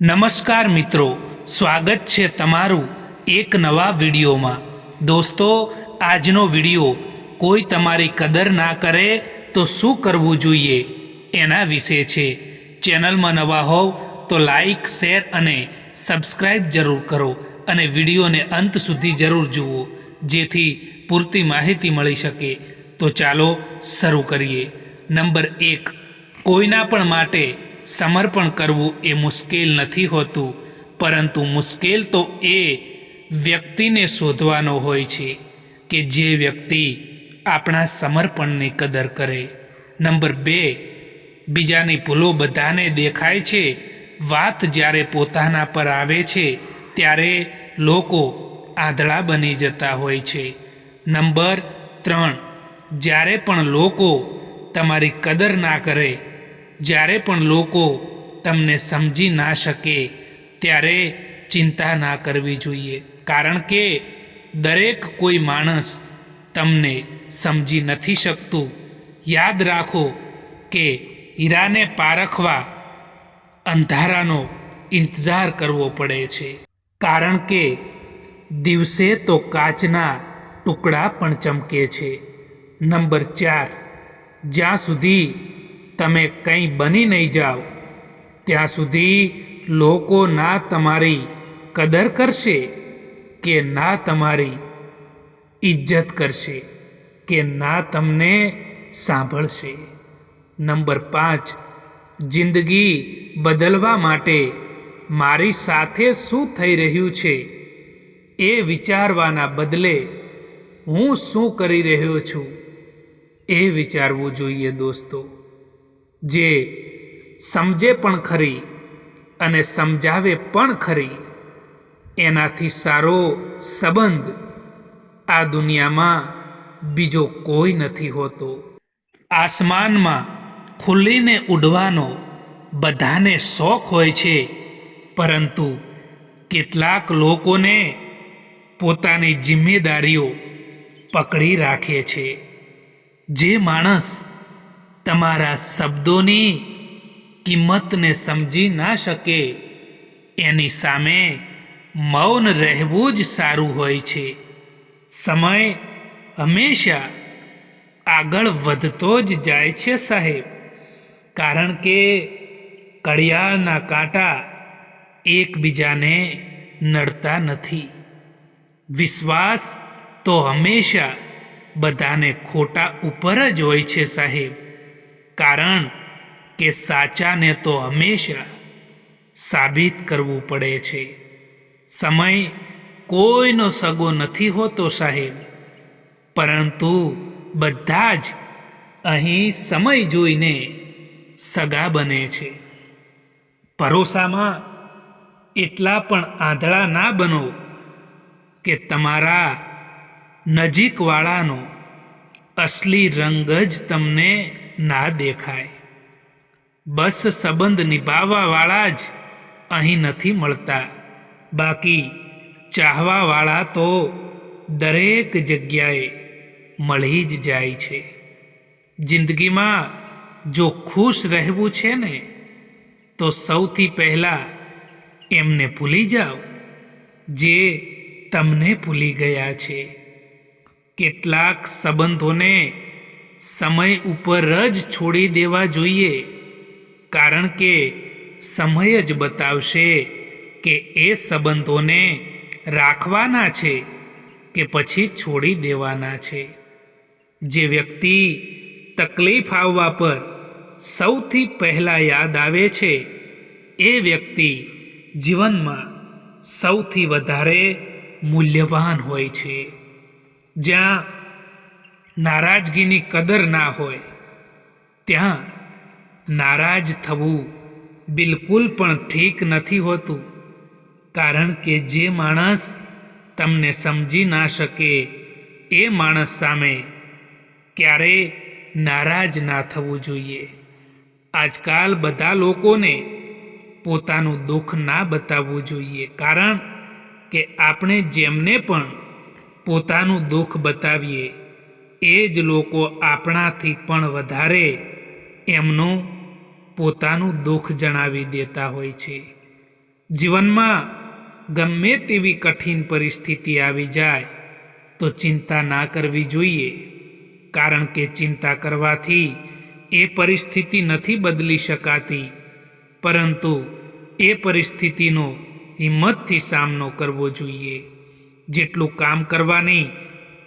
નમસ્કાર મિત્રો, સ્વાગત છે તમારું એક નવા વિડીયોમાં. દોસ્તો, આજનો વીડિયો કોઈ તમારી કદર ના કરે તો શું કરવું જોઈએ એના વિશે છે. ચેનલમાં નવા હોવ તો લાઈક, શેર અને સબસ્ક્રાઈબ જરૂર કરો અને વિડીયોને અંત સુધી જરૂર જુઓ, જેથી પૂરતી માહિતી મળી શકે. તો ચાલો શરૂ કરીએ. નંબર એક, કોઈના પણ માટે સમર્પણ કરવું એ મુશ્કેલ નથી હોતું, પરંતુ મુશ્કેલ તો એ વ્યક્તિને શોધવાનો હોય છે કે જે વ્યક્તિ આપણા સમર્પણની કદર કરે. નંબર બે, બીજાની ભૂલો બધાને દેખાય છે, વાત જ્યારે પોતાના પર આવે છે, ત્યારે લોકો આંધળા બની જતા હોય છે. નંબર ત્રણ, જ્યારે પણ લોકો તમારી કદર ના કરે જ્યારે પણ લોકો તમને સમજી ના શકે, ત્યારે ચિંતા ના કરવી જોઈએ. કારણ કે દરેક કોઈ માણસ તમને સમજી નથી શકતું. યાદ રાખો કે હીરાને પારખવા અંધારાનો ઇંતજાર કરવો પડે છે. કારણ કે દિવસે તો કાચના ટુકડા પણ ચમકે છે. નંબર ચાર, જ્યાં સુધી તમે કંઈ બની નહીં જાઓ. ત્યાં સુધી લોકો ના તમારી કદર કરશે કે ના તમારી ઇજ્જત કરશે કે ના તમને સાંભળશે. નંબર પાંચ, જિંદગી બદલવા માટે મારી સાથે શું થઈ રહ્યું છે એ વિચારવાના બદલે હું શું કરી રહ્યો છું એ વિચારવું જોઈએ દોસ્તો. જે સમજે પણ ખરી અને સમજાવે પણ ખરી, એનાથી સારો સંબંધ આ દુનિયામાં બીજો કોઈ નથી હોતો. આસમાનમાં ખુલ્લીને ઉડવાનો બધાને શોખ હોય છે, પરંતુ કેટલાક લોકોને પોતાની જિમ્મેદારીઓ પકડી રાખે છે. જે માણસ તમારા શબ્દોની કિંમતને સમજી ના શકે. એની સામે મૌન રહેવું જ સારું હોય છે. સમય હંમેશા આગળ વધતો જ જાય છે સાહેબ. કારણ કે કડિયાળના કાંટા એકબીજાને નડતા નથી. વિશ્વાસ તો હંમેશા બધાને ખોટા ઉપર જ હોય છે સાહેબ. કારણ કે સાચાને તો હંમેશા સાબિત કરવું પડે છે. સમય કોઈનો સગો નથી હોતો સાહેબ. પરંતુ બધા જ અહીં સમય જોઈને સગા બને છે. ભરોસામાં એટલા પણ આંધળા ના બનો કે તમારા નજીકવાળાનો અસલી રંગ જ તમને ના દેખાય. બસ સંબંધ નિભાવવાવાળા જ અહીં નથી મળતા. બાકી ચાહવાવાળા તો દરેક જગ્યાએ મળી જ જાય છે. જિંદગીમાં જો ખુશ રહેવું છે ને, તો સૌથી પહેલાં એમને ભૂલી જાઓ, જે તમને ભૂલી ગયા છે. કેટલાક સંબંધોને સમય ઉપર જ છોડી દેવા જોઈએ. કારણ કે સમય જ બતાવશે કે એ સંબંધોને રાખવાના છે કે પછી છોડી દેવાના છે. જે વ્યક્તિ તકલીફ આવવા પર સૌથી પહેલાં યાદ આવે છે, એ વ્યક્તિ જીવનમાં સૌથી વધારે મૂલ્યવાન હોય છે. જ્યાં નારાજગીની કદર ના હોય. ત્યાં નારાજ થવું બિલકુલ પણ ઠીક નથી હોતું, કારણ કે જે માણસ તમને સમજી ના શકે, એ માણસ સામે ક્યારેય નારાજ ના થવું જોઈએ. આજકાલ બધા લોકોને પોતાનું દુઃખ ના બતાવવું જોઈએ, કારણ કે આપણે જેમને પણ પોતાનું દુઃખ બતાવીએ એ જ લોકો આપણાથી પણ વધારે એમનું પોતાનું દુઃખ જણાવી દેતા હોય છે. જીવનમાં ગમે તેવી કઠિન પરિસ્થિતિ આવી જાય, તો ચિંતા ના કરવી જોઈએ, કારણ કે ચિંતા કરવાથી એ પરિસ્થિતિ નથી બદલી શકાતી. પરંતુ એ પરિસ્થિતિનો હિંમતથી સામનો કરવો જોઈએ. જેટલું કામ કરવાની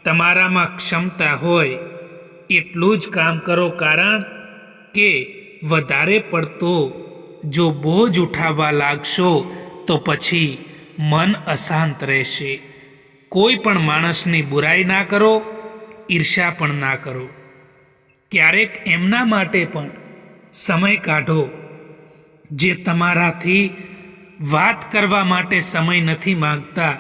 તમારામાં ક્ષમતા હોય, એટલું જ કામ કરો કારણ કે વધારે પડતો જો બોજ ઉઠાવવા લાગશો, તો પછી મન અશાંત રહેશે. કોઈ પણ માણસની બુરાઈ ના કરો ઈર્ષા પણ ના કરો. ક્યારેક એમના માટે પણ સમય કાઢો, જે તમારાથી વાત કરવા માટે સમય નથી માંગતા,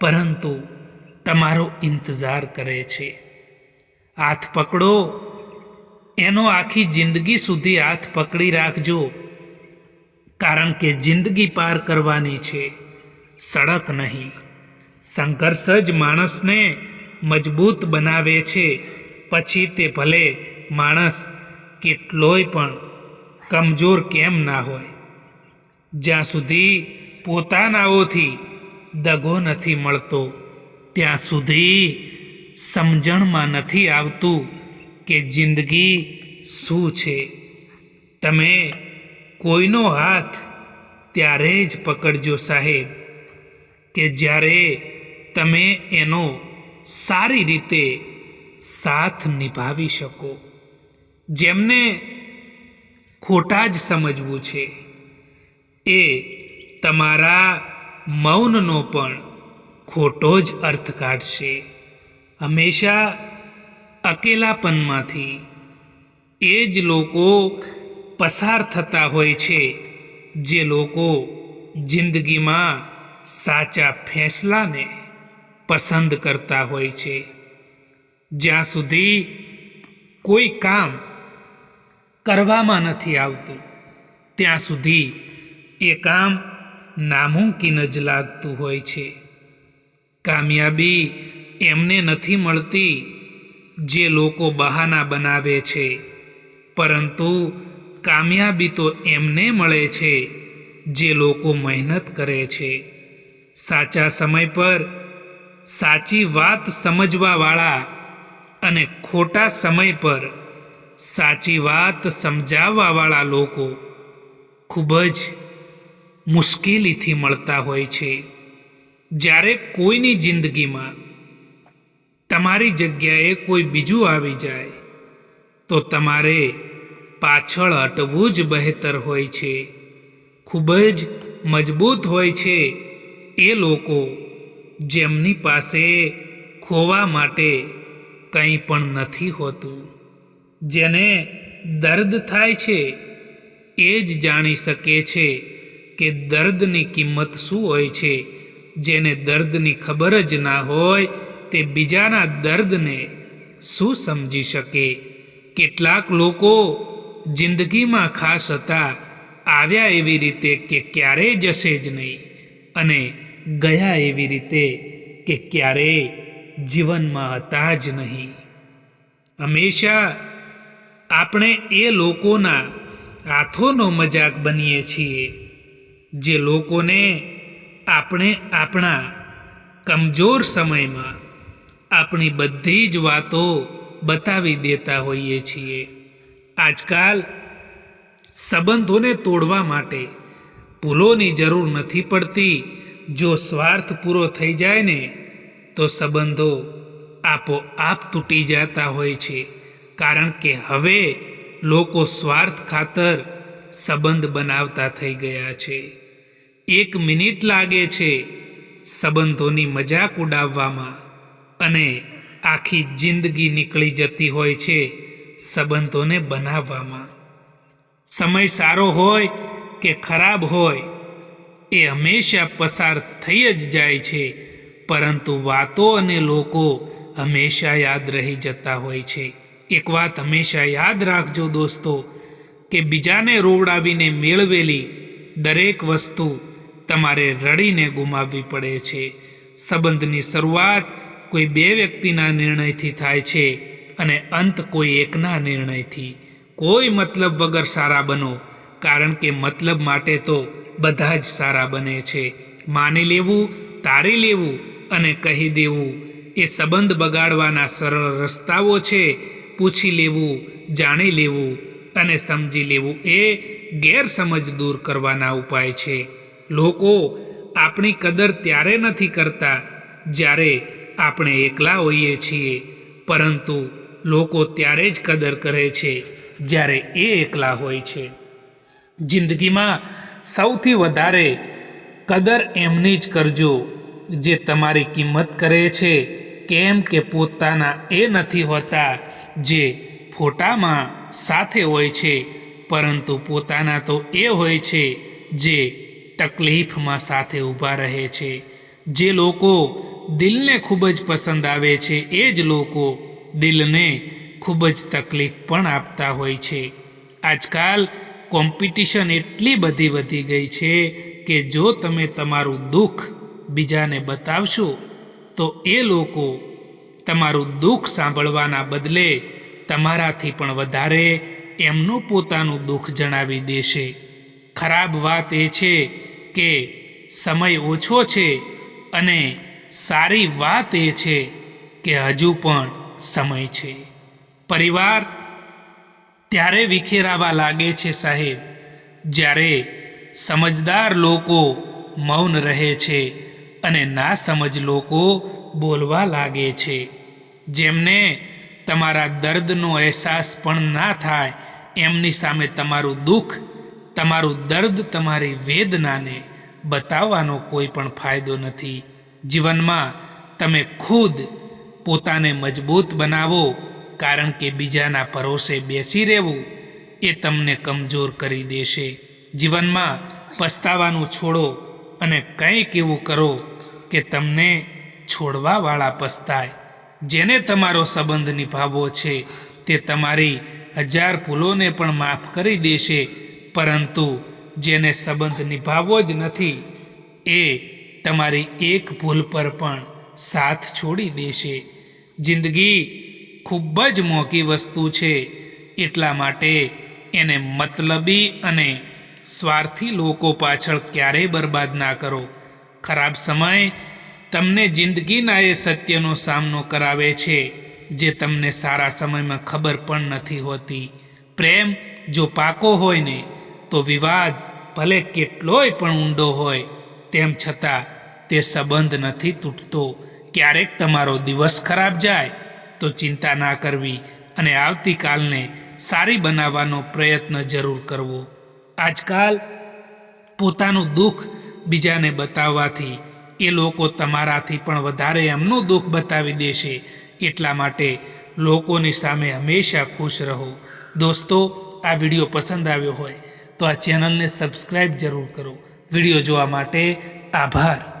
પરંતુ તમારો ઇંતજાર કરે છે. હાથ પકડો. એનો આખી જિંદગી સુધી હાથ પકડી રાખજો. કારણ કે જિંદગી પાર કરવાની છે. સડક નહીં. સંઘર્ષ જ માણસને મજબૂત બનાવે છે. પછી તે ભલે માણસ કેટલોય પણ કમજોર કેમ ના હોય. જ્યાં સુધી પોતાનાઓથી દગો નથી મળતો. ત્યાં સુધી સમજણમાં નથી આવતું કે જિંદગી શું છે. તમે કોઈનો હાથ ત્યારે જ પકડજો સાહેબ, કે જ્યારે તમે એનો સારી રીતે સાથ નિભાવી શકો. જેમને ખોટા જ સમજવું છે, એ તમારા મૌનનો પણ ખોટો જ અર્થ કાઢશે. હંમેશા અકેલાપનમાંથી એ જ લોકો પસાર થતા હોય છે, જે લોકો જિંદગીમાં સાચા ફેંસલાને પસંદ કરતા હોય છે. જ્યાં સુધી કોઈ કામ કરવામાં નથી આવતું, ત્યાં સુધી એ કામ નામુમકિન જ લાગતું હોય છે. કામયાબી એમને નથી મળતી જે લોકો બહાના બનાવે છે. પરંતુ કામયાબી તો એમને મળે છે જે લોકો મહેનત કરે છે. સાચા સમય પર સાચી વાત સમજવાવાળા અને ખોટા સમય પર સાચી વાત સમજાવવાવાળા લોકો ખૂબ જ મુશ્કેલીથી મળતા હોય છે. જ્યારે કોઈની જિંદગીમાં તમારી જગ્યાએ કોઈ બીજું આવી જાય, તો તમારે પાછળ હટવું જ બહેતર હોય છે. ખૂબ જ મજબૂત હોય છે એ લોકો જેમની પાસે ખોવા માટે કંઈ પણ નથી હોતું. જેને દર્દ થાય છે એ જ જાણી શકે છે કે દર્દની કિંમત શું હોય છે જેને દર્દની ખબર જ ના હોય તે બીજાના દર્દને શું સમજી શકે? કેટલાક લોકો જિંદગીમાં ખાસ હતા, આવ્યા એવી રીતે કે ક્યારેય જશે જ નહીં અને ગયા એવી રીતે કે ક્યારેય જીવનમાં હતા જ નહીં. હંમેશા આપણે એ લોકોના હાથોનો મજાક બનીએ છીએ, જે લોકોને આપણે આપણા કમજોર સમયમાં આપણી બધી જ વાતો બતાવી દેતા હોઈએ છીએ. આજકાલ સંબંધોને તોડવા માટે ભૂલોની જરૂર નથી પડતી. જો સ્વાર્થ પૂરો થઈ જાય ને, તો સંબંધો આપોઆપ તૂટી જતા હોય છે. કારણ કે હવે લોકો સ્વાર્થ ખાતર સંબંધ બનાવતા થઈ ગયા છે. એક મિનિટ લાગે છે સંબંધોની મજાક ઉડાવવામાં અને આખી જિંદગી નીકળી જતી હોય છે સંબંધોને બનાવવામાં. સમય સારો હોય કે ખરાબ હોય એ હંમેશા પસાર થઈ જ જાય છે, પરંતુ વાતો અને લોકો હંમેશા યાદ રહી જતા હોય છે. એક વાત હંમેશા યાદ રાખજો દોસ્તો કે બીજાને રોવડાવીને મેળવેલી દરેક વસ્તુ તમારે રડીને ગુમાવવી પડે છે. સંબંધની શરૂઆત કોઈ બે વ્યક્તિના નિર્ણયથી થાય છે અને અંત કોઈ એકના નિર્ણયથી. કોઈ મતલબ વગર સારા બનો, કારણ કે મતલબ માટે તો બધા જ સારા બને છે. માની લેવું, તારી લેવું અને કહી દેવું. એ સંબંધ બગાડવાના સરળ રસ્તાઓ છે. પૂછી લેવું, જાણી લેવું અને સમજી લેવું એ ગેરસમજ દૂર કરવાના ઉપાય છે. લોકો આપણી કદર ત્યારે નથી કરતા જ્યારે આપણે એકલા હોઈએ છીએ. પરંતુ લોકો ત્યારે જ કદર કરે છે જ્યારે એ એકલા હોય છે. જિંદગીમાં સૌથી વધારે કદર એમની જ કરજો જે તમારી કિંમત કરે છે, કેમ કે પોતાના એ નથી હોતા જે ફોટામાં સાથે હોય છે. પરંતુ પોતાના તો એ હોય છે જે તકલીફમાં સાથે ઊભા રહે છે. જે લોકો દિલને ખૂબ જ પસંદ આવે છે, એ જ લોકો દિલને ખૂબ જ તકલીફ પણ આપતા હોય છે. આજકાલ કોમ્પિટિશન એટલી બધી વધી ગઈ છે કે જો તમે તમારું દુઃખ બીજાને બતાવશો, તો એ લોકો તમારું દુઃખ સાંભળવાના બદલે તમારાથી પણ વધારે એમનું પોતાનું દુઃખ જણાવી દેશે. ખરાબ વાત એ છે કે સમય ઓછો છે અને સારી વાત એ છે કે હજુ પણ સમય છે. પરિવાર ત્યારે વિખેરાવા લાગે છે સાહેબ, જ્યારે સમજદાર લોકો મૌન રહે છે અને ના સમજ લોકો બોલવા લાગે છે. જેમને તમારા દર્દનો અહેસાસ પણ ના થાય, એમની સામે તમારું દુઃખ તમારું દર્દ તમારી વેદનાને બતાવવાનો કોઈ પણ ફાયદો નથી. જીવનમાં તમે ખુદ પોતાને મજબૂત બનાવો, કારણ કે બીજાના ભરોસે બેસી રહેવું એ તમને કમજોર કરી દેશે. જીવનમાં પસ્તાવાનું છોડો અને કંઈક એવું કરો કે તમને છોડવાવાળા પસ્તાય. જેને તમારો સંબંધ નિભાવવો છે, તે તમારી હજાર ભૂલોને પણ માફ કરી દેશે પરંતુ જેને સંબંધ નિભાવવો જ નથી, એ તમારી એક ભૂલ પર પણ સાથ છોડી દેશે. જિંદગી ખૂબ જ મોંઘી વસ્તુ છે, એટલા માટે એને મતલબી અને સ્વાર્થી લોકો પાછળ ક્યારેય બરબાદ ના કરો. ખરાબ સમય તમને જિંદગીના એ સત્યનો સામનો કરાવે છે, જે તમને સારા સમયમાં ખબર પણ નથી હોતી. પ્રેમ જો પાકો હોય ને તો વિવાદ ભલે કેટલોય પણ ઊંડો હોય, તેમ છતાં તે સંબંધ નથી તૂટતો. ક્યારેક તમારો દિવસ ખરાબ જાય, તો ચિંતા ના કરવી અને આવતીકાલને સારી બનાવવાનો પ્રયત્ન જરૂર કરવો. આજકાલ પોતાનું દુઃખ બીજાને બતાવવાથી એ લોકો તમારાથી પણ વધારે એમનું દુઃખ બતાવી દેશે. એટલા માટે લોકોની સામે હંમેશા ખુશ રહો. દોસ્તો, આ વીડિયો પસંદ આવ્યો હોય તો આ ચેનલને સબસ્ક્રાઈબ જરૂર કરો. વીડિયો જોવા માટે આભાર.